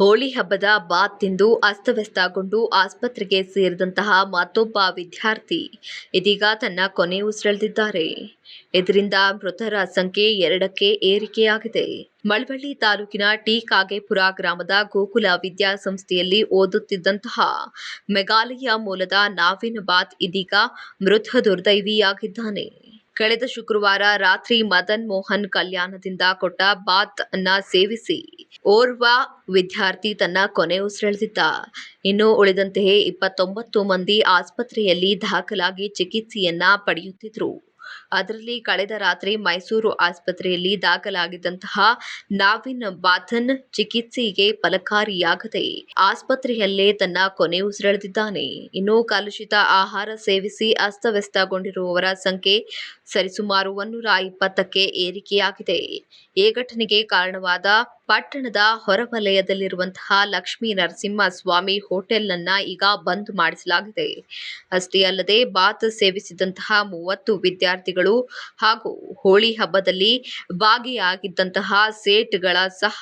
ಹೋಳಿ ಹಬ್ಬದ ಬಾತ್ ತಿಂದು ಅಸ್ತವ್ಯಸ್ತಗೊಂಡು ಆಸ್ಪತ್ರೆಗೆ ಸೇರಿದಂತಹ ಮತ್ತೊಬ್ಬ ವಿದ್ಯಾರ್ಥಿ ಇದೀಗ ತನ್ನ ಕೊನೆ ಉಸಿರೆಳೆದಿದ್ದಾರೆ. ಇದರಿಂದ ಮೃತರ ಸಂಖ್ಯೆ ಎರಡಕ್ಕೆ ಏರಿಕೆಯಾಗಿದೆ. ಮಳವಳ್ಳಿ ತಾಲೂಕಿನ ಟಿ ಕಾಗೇಪುರ ಗ್ರಾಮದ ಗೋಕುಲ ವಿದ್ಯಾಸಂಸ್ಥೆಯಲ್ಲಿ ಓದುತ್ತಿದ್ದಂತಹ ಮೆಘಾಲಯ ಮೂಲದ ನಾವಿನ್ ಬಾತ್ ಇದೀಗ ಮೃತ ದುರ್ದೈವಿಯಾಗಿದ್ದಾನೆ. ಕಳೆದ ಶುಕ್ರವಾರ ರಾತ್ರಿ ಮದನ್ ಮೋಹನ್ ಕಲ್ಯಾಣದಿಂದ ಕೊಟ್ಟ ಬಾತ್ ಅನ್ನ ಸೇವಿಸಿ ಓರ್ವ ವಿದ್ಯಾರ್ಥಿ ತನ್ನ ಕೊನೆ ಉಸಿರೆಳೆದಿದ್ದ. ಇನ್ನು ಉಳಿದಂತೆಯೇ ಇಪ್ಪತ್ತೊಂಬತ್ತು ಮಂದಿ ಆಸ್ಪತ್ರೆಯಲ್ಲಿ ದಾಖಲಾಗಿ ಚಿಕಿತ್ಸೆಯನ್ನ ಪಡೆಯುತ್ತಿದ್ರು. ಅದರಲ್ಲಿ ಕಳೆದ ರಾತ್ರಿ ಮೈಸೂರು ಆಸ್ಪತ್ರೆಯಲ್ಲಿ ದಾಖಲಾಗಿದ್ದಂತಹ ನಾವಿನ್ ಬಾಥನ್ ಚಿಕಿತ್ಸೆಗೆ ಫಲಕಾರಿಯಾಗದೆ ಆಸ್ಪತ್ರೆಯಲ್ಲೇ ತನ್ನ ಕೊನೆ ಉಸಿರೆಳೆದಿದ್ದಾನೆ. ಇನ್ನು ಕಲುಷಿತ ಆಹಾರ ಸೇವಿಸಿ ಅಸ್ತವ್ಯಸ್ತಗೊಂಡಿರುವವರ ಸಂಖ್ಯೆ ಸರಿಸುಮಾರು ಒನ್ನೂರ ಇಪ್ಪತ್ತಕ್ಕೆ ಏರಿಕೆಯಾಗಿದೆ. ಈ ಘಟನೆಗೆ ಕಾರಣವಾದ ಪಟ್ಟಣದ ಹೊರವಲಯದಲ್ಲಿರುವಂತಹ ಲಕ್ಷ್ಮೀ ಹೋಟೆಲ್ ಹೋಟೆಲ್ನನ್ನ ಈಗ ಬಂದ್ ಮಾಡಿಸಲಾಗಿದೆ. ಅಷ್ಟೇ ಅಲ್ಲದೆ ಬಾತ್ ಸೇವಿಸಿದಂತಹ ಮೂವತ್ತು ವಿದ್ಯಾರ್ಥಿಗಳು ಹಾಗೂ ಹೋಳಿ ಹಬ್ಬದಲ್ಲಿ ಭಾಗಿಯಾಗಿದ್ದಂತಹ ಸೇಟ್ಗಳ ಸಹ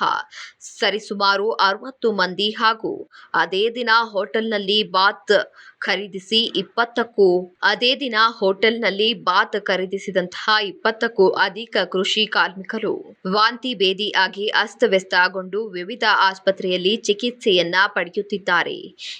ಸರಿಸುಮಾರು ಅರವತ್ತು ಮಂದಿ ಹಾಗೂ ಅದೇ ದಿನ ಹೋಟೆಲ್ನಲ್ಲಿ ಬಾತ್ ಖರೀದಿಸಿ ಇಪ್ಪತ್ತಕ್ಕೂ, ಅದೇ ದಿನ ಹೋಟೆಲ್ನಲ್ಲಿ ಬಾತ್ ಖರೀದಿಸಿದಂತಹ ಇಪ್ಪತ್ತಕ್ಕೂ ಅಧಿಕ ಕೃಷಿ ಕಾರ್ಮಿಕರು ವಾಂತಿ ಭೇದಿ ಆಗಿ ಅಸ್ತವ್ಯಸ್ತಗೊಂಡು ವಿವಿಧ ಆಸ್ಪತ್ರೆಯಲ್ಲಿ ಚಿಕಿತ್ಸೆಯನ್ನ ಪಡೆಯುತ್ತಿದ್ದಾರೆ.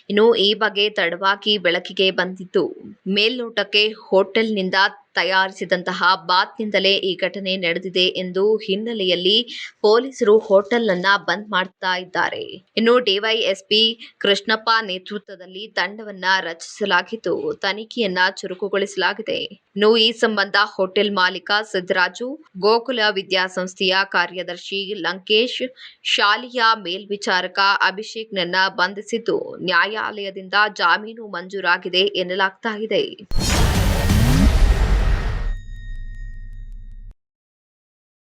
ಇನ್ನು ಈ ಬಗ್ಗೆ ತಡವಾಗಿ ಬೆಳಕಿಗೆ ಬಂದಿದ್ದು. ಮೇಲ್ನೋಟಕ್ಕೆ ಹೋಟೆಲ್ನಿಂದ ತಯಾರಿಸಿದಂತಹ ಬಾತ್ನಿಂದಲೇ ಈ ಘಟನೆ ನಡೆದಿದೆ ಎಂದು ಹಿನ್ನೆಲೆಯಲ್ಲಿ ಪೊಲೀಸರು ಹೋಟೆಲ್ ನನ್ನ ಬಂದ್ ಮಾಡ್ತಾ ಇದ್ದಾರೆ. ಇನ್ನು ಡಿವೈಎಸ್ಪಿ ಕೃಷ್ಣಪ್ಪ ನೇತೃತ್ವದಲ್ಲಿ ತಂಡವನ್ನ ರಚಿಸಲಾಗಿದ್ದು, ತನಿಖೆಯನ್ನ ಚುರುಕುಗೊಳಿಸಲಾಗಿದೆ. ಇನ್ನು ಈ ಸಂಬಂಧ ಹೋಟೆಲ್ ಮಾಲೀಕ ಸಿದ್ದರಾಜು ಗೋಕುಲ ವಿದ್ಯಾಸಂಸ್ಥೆಯ ಕಾರ್ಯದರ್ಶಿ ಲಂಕೇಶ್, ಶಾಲೆಯ ಮೇಲ್ವಿಚಾರಕ ಅಭಿಷೇಕ್ ನನ್ನ ಬಂಧಿಸಿದ್ದು, ನ್ಯಾಯಾಲಯದಿಂದ ಜಾಮೀನು ಮಂಜೂರಾಗಿದೆ ಎನ್ನಲಾಗ್ತಾ ಇದೆ.